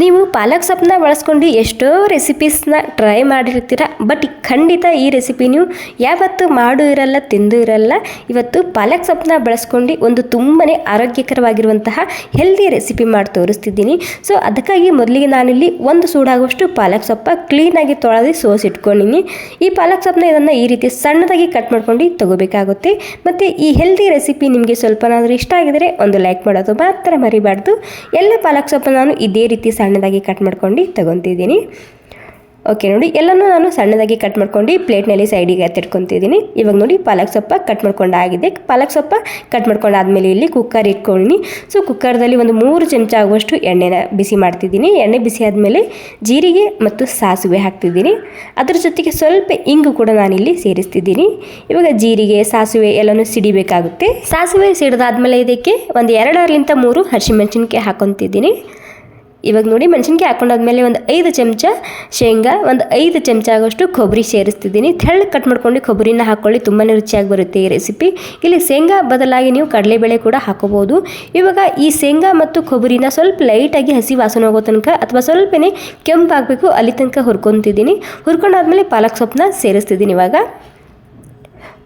ನೀವು ಪಾಲಕ್ ಸೊಪ್ಪನ್ನ ಬಳಸ್ಕೊಂಡು ಎಷ್ಟೋ ರೆಸಿಪೀಸ್ನ ಟ್ರೈ ಮಾಡಿರ್ತೀರ ಬಟ್ ಖಂಡಿತ ಈ ರೆಸಿಪಿ ನೀವು ಯಾವತ್ತೂ ಮಾಡು ಇರಲ್ಲ, ತಿಂದು ಇರಲ್ಲ. ಇವತ್ತು ಪಾಲಕ್ ಸೊಪ್ಪನ್ನ ಬಳಸ್ಕೊಂಡು ಒಂದು ತುಂಬನೇ ಆರೋಗ್ಯಕರವಾಗಿರುವಂತಹ ಹೆಲ್ದಿ ರೆಸಿಪಿ ಮಾಡಿ ತೋರಿಸ್ತಿದ್ದೀನಿ. ಸೊ ಅದಕ್ಕಾಗಿ ಮೊದಲಿಗೆ ನಾನಿಲ್ಲಿ ಒಂದು ಸೂಡಾಗುವಷ್ಟು ಪಾಲಕ್ ಸೊಪ್ಪ ಕ್ಲೀನಾಗಿ ತೊಳೆದು ಸೋಸಿಟ್ಕೊಂಡಿನಿ ಈ ಪಾಲಕ್ ಸೊಪ್ಪನ್ನ ಇದನ್ನು ಈ ರೀತಿ ಸಣ್ಣದಾಗಿ ಕಟ್ ಮಾಡ್ಕೊಂಡು ತಗೋಬೇಕಾಗುತ್ತೆ. ಮತ್ತು ಈ ಹೆಲ್ದಿ ರೆಸಿಪಿ ನಿಮಗೆ ಸ್ವಲ್ಪನಾದರೂ ಇಷ್ಟ ಆಗಿದರೆ ಒಂದು ಲೈಕ್ ಮಾಡೋದು ಮಾತ್ರ ಮರಿಬಾರ್ದು. ಎಲ್ಲ ಪಾಲಕ್ ಸೊಪ್ಪು ನಾನು ಇದೇ ರೀತಿ ಸಣ್ಣದಾಗಿ ಕಟ್ ಮಾಡ್ಕೊಂಡು ತಗೊತಿದ್ದೀನಿ. ಓಕೆ ನೋಡಿ, ಎಲ್ಲನೂ ನಾನು ಸಣ್ಣದಾಗಿ ಕಟ್ ಮಾಡ್ಕೊಂಡು ಪ್ಲೇಟ್ನಲ್ಲಿ ಸೈಡಿಗೆ ಎತ್ತಿಟ್ಕೊತಿದ್ದೀನಿ. ಇವಾಗ ನೋಡಿ, ಪಾಲಕ್ ಸೊಪ್ಪ ಕಟ್ ಮಾಡ್ಕೊಂಡಾಗಿದೆ. ಪಾಲಕ್ ಸೊಪ್ಪ ಕಟ್ ಮಾಡ್ಕೊಂಡಾದ್ಮೇಲೆ ಇಲ್ಲಿ ಕುಕ್ಕರ್ ಇಟ್ಕೊಳ್ಳಿ. ಸೊ ಕುಕ್ಕರ್ದಲ್ಲಿ ಒಂದು ಮೂರು ಚಮಚ ಆಗುವಷ್ಟು ಎಣ್ಣೆನ ಬಿಸಿ ಮಾಡ್ತಿದ್ದೀನಿ. ಎಣ್ಣೆ ಬಿಸಿ ಆದಮೇಲೆ ಜೀರಿಗೆ ಮತ್ತು ಸಾಸಿವೆ ಹಾಕ್ತಿದ್ದೀನಿ. ಅದರ ಜೊತೆಗೆ ಸ್ವಲ್ಪ ಇಂಗು ಕೂಡ ನಾನಿಲ್ಲಿ ಸೇರಿಸ್ತಿದ್ದೀನಿ. ಇವಾಗ ಜೀರಿಗೆ, ಸಾಸಿವೆ ಎಲ್ಲನೂ ಸಿಡಿಬೇಕಾಗುತ್ತೆ. ಸಾಸಿವೆ ಸಿಡಿದಾದ್ಮೇಲೆ ಇದಕ್ಕೆ ಒಂದು ಎರಡರಿಂದ ಮೂರು ಹಸಿಮೆಣಸಿನ್ಕಾಯಿ ಹಾಕೊತಿದ್ದೀನಿ ಇವಾಗ ನೋಡಿ ಮೆಣಸಿನ್ಕಾಯಿ ಹಾಕೊಂಡಾದ್ಮೇಲೆ ಒಂದು ಐದು ಚಮಚ ಶೇಂಗಾ, ಒಂದು ಐದು ಚಮಚ ಆಗೋಷ್ಟು ಕೊಬ್ಬರಿ ಸೇರಿಸ್ತಿದ್ದೀನಿ. ತೆಳ್ಳಗೆ ಕಟ್ ಮಾಡ್ಕೊಂಡು ಕೊಬ್ಬರಿನ ಹಾಕ್ಕೊಳ್ಳಿ ತುಂಬಾ ರುಚಿಯಾಗಿ ಬರುತ್ತೆ ಈ ರೆಸಿಪಿ ಇಲ್ಲಿ ಶೇಂಗಾ ಬದಲಾಗಿ ನೀವು ಕಡಲೆಬೇಳೆ ಕೂಡ ಹಾಕೋಬೋದು. ಇವಾಗ ಈ ಶೇಂಗಾ ಮತ್ತು ಕೊಬ್ಬರಿನ ಸ್ವಲ್ಪ ಲೈಟಾಗಿ ಹಸಿ ವಾಸನೆ ಹೋಗೋ ತನಕ ಅಥವಾ ಸ್ವಲ್ಪನೇ ಕೆಂಪಾಗಬೇಕು ಅಲ್ಲಿ ತನಕ ಹುರ್ಕೊತಿದ್ದೀನಿ. ಹುರ್ಕೊಂಡಾದ್ಮೇಲೆ ಪಾಲಕ್ ಸೊಪ್ಪನ್ನ ಸೇರಿಸ್ತಿದ್ದೀನಿ ಇವಾಗ.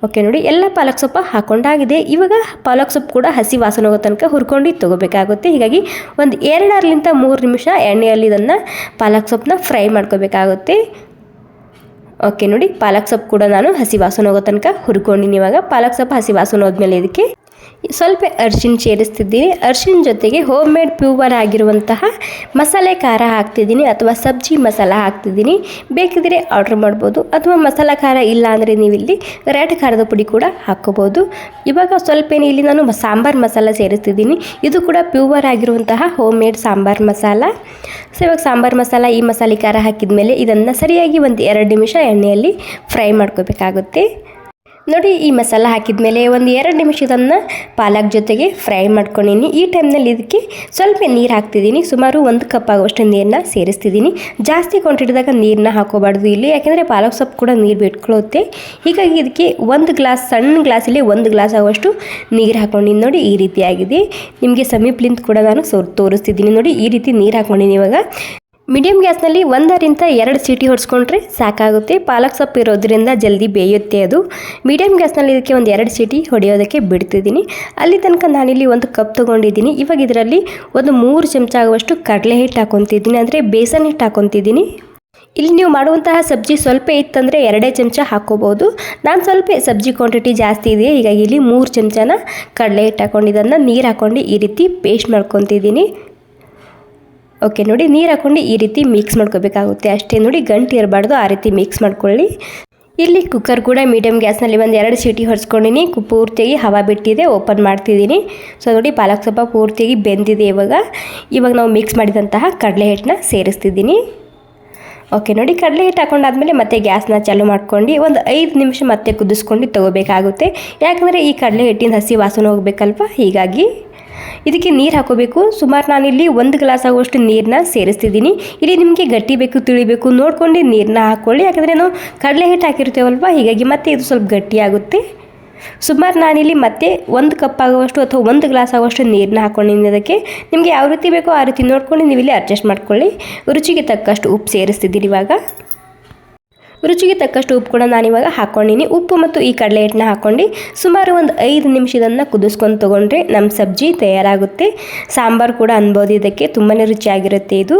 ಓಕೆ ನೋಡಿ, ಎಲ್ಲ ಪಾಲಕ್ ಸೊಪ್ಪು ಹಾಕೊಂಡಾಗಿದೆ. ಇವಾಗ ಪಾಲಕ್ ಸೊಪ್ಪು ಕೂಡ ಹಸಿ ವಾಸನೆ ಹೋಗೋ ತನಕ ಹುರ್ಕೊಂಡು ತೊಗೋಬೇಕಾಗುತ್ತೆ. ಹೀಗಾಗಿ ಒಂದು ಎರಡರಿಂದ ಮೂರು ನಿಮಿಷ ಎಣ್ಣೆಯಲ್ಲಿ ಇದನ್ನು ಪಾಲಕ್ ಸೊಪ್ಪನ್ನ ಫ್ರೈ ಮಾಡ್ಕೋಬೇಕಾಗುತ್ತೆ. ಓಕೆ ನೋಡಿ, ಪಾಲಕ್ ಸೊಪ್ಪು ಕೂಡ ನಾನು ಹಸಿ ವಾಸನೆ ಹೋಗೋ ತನಕ ಹುರ್ಕೊಂಡಿನಿ ಇವಾಗ. ಪಾಲಕ್ ಸೊಪ್ಪು ಹಸಿ ವಾಸನೆ ಹೋದ್ಮೇಲೆ ಇದಕ್ಕೆ ಸ್ವಲ್ಪ ಅರ್ಶಿನ ಸೇರಿಸ್ತಿದ್ದೀನಿ ಅರ್ಶಿನ ಜೊತೆಗೆ ಹೋಮ್ ಮೇಡ್ ಪ್ಯೂವರ್ ಆಗಿರುವಂತಹ ಮಸಾಲೆ ಖಾರ ಹಾಕ್ತಿದ್ದೀನಿ ಅಥವಾ ಸಬ್ಜಿ ಮಸಾಲ ಹಾಕ್ತಿದ್ದೀನಿ. ಬೇಕಿದ್ರೆ ಆರ್ಡ್ರ್ ಮಾಡ್ಬೋದು. ಅಥವಾ ಮಸಾಲ ಖಾರ ಇಲ್ಲ ಅಂದರೆ ನೀವಿಲ್ಲಿ ರೆಡ್ ಖಾರದ ಪುಡಿ ಕೂಡ ಹಾಕ್ಕೋಬೋದು. ಇವಾಗ ಸ್ವಲ್ಪ ಇಲ್ಲಿ ನಾನು ಸಾಂಬಾರು ಮಸಾಲ ಸೇರಿಸ್ತಿದ್ದೀನಿ. ಇದು ಕೂಡ ಪ್ಯೂವರ್ ಆಗಿರುವಂತಹ home made sambar masala. So ಇವಾಗ ಸಾಂಬಾರು ಮಸಾಲ, ಈ ಮಸಾಲೆ ಖಾರ ಹಾಕಿದ ಮೇಲೆ ಇದನ್ನು ಸರಿಯಾಗಿ ಒಂದು ಎರಡು ನಿಮಿಷ ಎಣ್ಣೆಯಲ್ಲಿ ಫ್ರೈ ಮಾಡ್ಕೋಬೇಕಾಗುತ್ತೆ. ನೋಡಿ, ಈ ಮಸಾಲ ಹಾಕಿದ ಮೇಲೆ ಒಂದು ಎರಡು ನಿಮಿಷ ಇದನ್ನು ಪಾಲಕ್ ಜೊತೆಗೆ ಫ್ರೈ ಮಾಡ್ಕೊಂಡಿನಿ. ಈ ಟೈಮ್ನಲ್ಲಿ ಇದಕ್ಕೆ ಸ್ವಲ್ಪ ನೀರು ಹಾಕ್ತಿದ್ದೀನಿ ಸುಮಾರು ಒಂದು ಕಪ್ ಆಗುವಷ್ಟು ನೀರನ್ನ ಸೇರಿಸ್ತಿದ್ದೀನಿ ಜಾಸ್ತಿ ಕ್ವಾಂಟಿಟಿದಾಗ ನೀರನ್ನ ಹಾಕೋಬಾರ್ದು ಇಲ್ಲಿ, ಯಾಕೆಂದರೆ ಪಾಲಕ್ ಸೊಪ್ಪು ಕೂಡ ನೀರು ಬಿಟ್ಕೊಳ್ಳುತ್ತೆ ಹೀಗಾಗಿ ಇದಕ್ಕೆ ಒಂದು ಗ್ಲಾಸ್, ಸಣ್ಣ ಗ್ಲಾಸಲ್ಲಿ ಒಂದು ಗ್ಲಾಸ್ ಆಗುವಷ್ಟು ನೀರು ಹಾಕೊಂಡಿನಿ. ನೋಡಿ, ಈ ರೀತಿಯಾಗಿದೆ ನಿಮಗೆ ಸಮೀಪ್ಲಿಂದ ಕೂಡ ನಾನು ಸೋ ತೋರಿಸ್ತಿದ್ದೀನಿ ನೋಡಿ, ಈ ರೀತಿ ನೀರು ಹಾಕೊಂಡಿನಿ ಇವಾಗ. ಮೀಡಿಯಮ್ ಗ್ಯಾಸ್ನಲ್ಲಿ ಒಂದರಿಂದ ಎರಡು ಸೀಟಿ ಹೊಡೆಸ್ಕೊಂಡ್ರೆ ಸಾಕಾಗುತ್ತೆ. ಪಾಲಕ್ ಸೊಪ್ಪು ಇರೋದ್ರಿಂದ ಜಲ್ದಿ ಬೇಯುತ್ತೆ ಅದು. ಮೀಡಿಯಂ ಗ್ಯಾಸ್ನಲ್ಲಿ ಇದಕ್ಕೆ ಒಂದು ಎರಡು ಸೀಟಿ ಹೊಡೆಯೋದಕ್ಕೆ ಬಿಡ್ತಿದ್ದೀನಿ. ಅಲ್ಲಿ ತನಕ ನಾನಿಲ್ಲಿ ಒಂದು ಕಪ್ ತೊಗೊಂಡಿದ್ದೀನಿ. ಇವಾಗ ಇದರಲ್ಲಿ ಒಂದು ಮೂರು ಚಮಚ ಆಗುವಷ್ಟು ಕಡಲೆ ಹಿಟ್ಟು ಹಾಕೊತಿದ್ದೀನಿ ಅಂದರೆ ಬೇಸನ್ ಹಿಟ್ಟು ಹಾಕೊತಿದ್ದೀನಿ ಇಲ್ಲಿ ನೀವು ಮಾಡುವಂತಹ ಸಬ್ಜಿ ಸ್ವಲ್ಪ ಇತ್ತಂದರೆ ಎರಡೇ ಚಮಚ ಹಾಕ್ಕೋಬೋದು. ನಾನು ಸ್ವಲ್ಪ ಸಬ್ಜಿ ಕ್ವಾಂಟಿಟಿ ಜಾಸ್ತಿ ಇದೆ ಹೀಗಾಗಿ ಇಲ್ಲಿ ಮೂರು ಚಮಚನ ಕಡಲೆ ಹಿಟ್ಟು ಹಾಕೊಂಡಿದ್ದನ್ನು ನೀರು ಹಾಕ್ಕೊಂಡು ಈ ರೀತಿ ಪೇಸ್ಟ್ ಮಾಡ್ಕೊತಿದ್ದೀನಿ. ಓಕೆ ನೋಡಿ ನೀರು ಹಾಕ್ಕೊಂಡು ಈ ರೀತಿ ಮಿಕ್ಸ್ ಮಾಡ್ಕೋಬೇಕಾಗುತ್ತೆ. ಅಷ್ಟೇ ನೋಡಿ ಗಂಟು ಇರಬಾರ್ದು ಆ ರೀತಿ ಮಿಕ್ಸ್ ಮಾಡ್ಕೊಳ್ಳಿ. ಇಲ್ಲಿ ಕುಕ್ಕರ್ ಕೂಡ ಮೀಡಿಯಮ್ ಗ್ಯಾಸ್ನಲ್ಲಿ ಒಂದು ಎರಡು ಸೀಟಿ ಹೊಡ್ಸ್ಕೊಂಡಿನಿ. ಕು ಪೂರ್ತಿಯಾಗಿ ಹವಾ ಬಿಟ್ಟಿದೆ ಓಪನ್ ಮಾಡ್ತಿದ್ದೀನಿ. ಸೊ ನೋಡಿ ಪಾಲಕ್ ಸೊಪ್ಪ ಪೂರ್ತಿಯಾಗಿ ಬೆಂದಿದೆ ಇವಾಗ. ಇವಾಗ ನಾವು ಮಿಕ್ಸ್ ಮಾಡಿದಂತಹ ಕಡಲೆ ಹಿಟ್ಟನ್ನ ಸೇರಿಸ್ತಿದ್ದೀನಿ. ಓಕೆ ನೋಡಿ ಕಡಲೆ ಹಿಟ್ಟು ಹಾಕೊಂಡಾದ್ಮೇಲೆ ಮತ್ತೆ ಗ್ಯಾಸ್ನ ಚಾಲು ಮಾಡ್ಕೊಂಡು ಒಂದು ಐದು ನಿಮಿಷ ಮತ್ತೆ ಕುದಿಸ್ಕೊಂಡು ತೊಗೋಬೇಕಾಗುತ್ತೆ. ಯಾಕಂದರೆ ಈ ಕಡಲೆ ಹಿಟ್ಟಿನ ಹಸಿ ವಾಸನೆ ಹೋಗಬೇಕಲ್ವ? ಹೀಗಾಗಿ ಇದಕ್ಕೆ ನೀರು ಹಾಕೋಬೇಕು. ಸುಮಾರು ನಾನಿಲ್ಲಿ ಒಂದು ಗ್ಲಾಸ್ ಆಗುವಷ್ಟು ನೀರನ್ನ ಸೇರಿಸ್ತಿದ್ದೀನಿ. ಇಲ್ಲಿ ನಿಮಗೆ ಗಟ್ಟಿ ಬೇಕು ತಿಳಿಬೇಕು ನೋಡ್ಕೊಂಡು ನೀರನ್ನ ಹಾಕ್ಕೊಳ್ಳಿ ಯಾಕಂದರೆ ನಾವು ಕಡಲೆ ಹಿಟ್ಟು ಹಾಕಿರ್ತೇವಲ್ವ, ಹೀಗಾಗಿ ಮತ್ತೆ ಇದು ಸ್ವಲ್ಪ ಗಟ್ಟಿ ಆಗುತ್ತೆ. ಸುಮಾರು ನಾನಿಲ್ಲಿ ಮತ್ತೆ ಒಂದು ಕಪ್ ಆಗುವಷ್ಟು ಅಥವಾ ಒಂದು ಗ್ಲಾಸ್ ಆಗುವಷ್ಟು ನೀರನ್ನ ಹಾಕ್ಕೊಂಡಿದ್ದೀನಿ ಅದಕ್ಕೆ. ನಿಮಗೆ ಯಾವ ರೀತಿ ಬೇಕೋ ಆ ರೀತಿ ನೋಡ್ಕೊಂಡು ನೀವು ಇಲ್ಲಿ ಅಡ್ಜಸ್ಟ್ ಮಾಡ್ಕೊಳ್ಳಿ. ರುಚಿಗೆ ತಕ್ಕಷ್ಟು ಉಪ್ಪು ಸೇರಿಸ್ತಿದ್ದೀನಿ ಇವಾಗ. ರುಚಿಗೆ ತಕ್ಕಷ್ಟು ಉಪ್ಪು ಕೂಡ ನಾನಿವಾಗ ಹಾಕ್ಕೊಂಡಿನಿ. ಉಪ್ಪು ಮತ್ತು ಈ ಕಡಲೆ ಹಿಟ್ಟನ್ನ ಹಾಕ್ಕೊಂಡು ಸುಮಾರು ಒಂದು ಐದು ನಿಮಿಷ ಇದನ್ನು ಕುದಿಸ್ಕೊಂಡು ತೊಗೊಂಡ್ರೆ ನಮ್ಮ ಸಬ್ಜಿ ತಯಾರಾಗುತ್ತೆ. ಸಾಂಬಾರು ಕೂಡ ಅನ್ಬೋದು ಇದಕ್ಕೆ ತುಂಬಾ ರುಚಿಯಾಗಿರುತ್ತೆ ಇದು.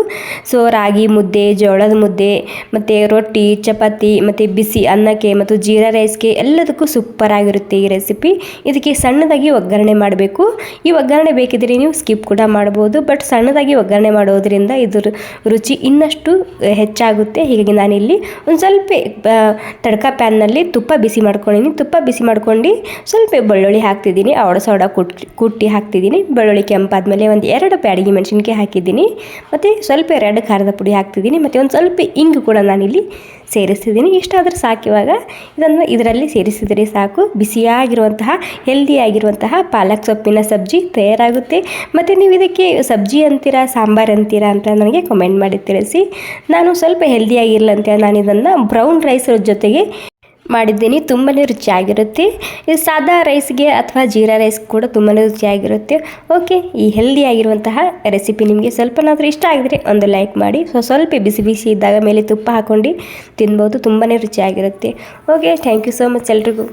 ಸೊ ರಾಗಿ ಮುದ್ದೆ, ಜೋಳದ ಮುದ್ದೆ, ಮತ್ತು ರೊಟ್ಟಿ, ಚಪಾತಿ, ಮತ್ತು ಬಿಸಿ ಅನ್ನಕ್ಕೆ ಮತ್ತು ಜೀರಾ ರೈಸ್ಗೆ ಎಲ್ಲದಕ್ಕೂ ಸೂಪರ್ ಆಗಿರುತ್ತೆ ಈ ರೆಸಿಪಿ ಇದಕ್ಕೆ ಸಣ್ಣದಾಗಿ ಒಗ್ಗರಣೆ ಮಾಡಬೇಕು. ಈ ಒಗ್ಗರಣೆ ಬೇಕಿದ್ರೆ ನೀವು ಸ್ಕಿಪ್ ಕೂಡ ಮಾಡ್ಬೋದು. ಬಟ್ ಸಣ್ಣದಾಗಿ ಒಗ್ಗರಣೆ ಮಾಡೋದ್ರಿಂದ ಇದ್ರ ರುಚಿ ಇನ್ನಷ್ಟು ಹೆಚ್ಚಾಗುತ್ತೆ. ಹೀಗಾಗಿ ನಾನಿಲ್ಲಿ ಒಂದು ಸ್ವಲ್ಪ ತಡ್ಕ ಪ್ಯಾನ್ನಲ್ಲಿ ತುಪ್ಪ ಬಿಸಿ ಮಾಡ್ಕೊಂಡಿದ್ದೀನಿ ತುಪ್ಪ ಬಿಸಿ ಮಾಡ್ಕೊಂಡು ಸ್ವಲ್ಪ ಬೆಳ್ಳುಳ್ಳಿ ಹಾಕ್ತಿದ್ದೀನಿ. ಅವಡ ಸೋಡ ಕುಟ್ಟಿ ಕುಟ್ಟಿ ಹಾಕ್ತಿದ್ದೀನಿ. ಬೆಳ್ಳುಳ್ಳಿ ಕೆಂಪಾದ್ಮೇಲೆ ಒಂದು ಎರಡು ಬ್ಯಾಡಿಗೆ ಮೆಣಸಿನ್ಕಾಯಿ ಹಾಕಿದ್ದೀನಿ. ಮತ್ತು ಸ್ವಲ್ಪ ರೆಡ್ ಖಾರದ ಪುಡಿ ಹಾಕ್ತಿದ್ದೀನಿ. ಮತ್ತು ಒಂದು ಸ್ವಲ್ಪ ಇಂಗು ಕೂಡ ನಾನಿಲ್ಲಿ ಸೇರಿಸ್ತಿದ್ದೀನಿ. ಇಷ್ಟಾದರೂ ಸಾಕು ಇವಾಗ. ಇದನ್ನು ಇದರಲ್ಲಿ ಸೇರಿಸಿದರೆ ಸಾಕು. ಬಿಸಿಯಾಗಿರುವಂತಹ, ಹೆಲ್ದಿಯಾಗಿರುವಂತಹ ಪಾಲಕ್ ಸೊಪ್ಪಿನ ಸಬ್ಜಿ ತಯಾರಾಗುತ್ತೆ. ಮತ್ತು ನೀವು ಇದಕ್ಕೆ ಸಬ್ಜಿ ಅಂತೀರಾ, ಸಾಂಬಾರು ಅಂತೀರಾ ಅಂತ ನನಗೆ ಕಮೆಂಟ್ ಮಾಡಿ ತಿಳಿಸಿ. ನಾನು ಸ್ವಲ್ಪ ಹೆಲ್ದಿಯಾಗಿರಲಂತೆ ನಾನು ಇದನ್ನು ಬ್ರೌನ್ ರೈಸ್ ಜೊತೆಗೆ ಮಾಡಿದ್ದೀನಿ ತುಂಬಾ ರುಚಿಯಾಗಿರುತ್ತೆ. ಇದು ಸಾದಾ ರೈಸ್ಗೆ ಅಥವಾ ಜೀರಾ ರೈಸ್ ಕೂಡ ತುಂಬಾ ರುಚಿಯಾಗಿರುತ್ತೆ. ಓಕೆ ಈ ಹೆಲ್ದಿಯಾಗಿರುವಂತಹ ರೆಸಿಪಿ ನಿಮಗೆ ಸ್ವಲ್ಪನಾದರೂ ಇಷ್ಟ ಆಗಿದ್ರೆ ಒಂದು ಲೈಕ್ ಮಾಡಿ. ಸೊ ಸ್ವಲ್ಪ ಬಿಸಿ ಬಿಸಿ ಇದ್ದಾಗ ಮೇಲೆ ತುಪ್ಪ ಹಾಕ್ಕೊಂಡು ತಿನ್ಬೋದು ತುಂಬಾ ರುಚಿಯಾಗಿರುತ್ತೆ. Okay thank you so much ಎಲ್ರಿಗೂ.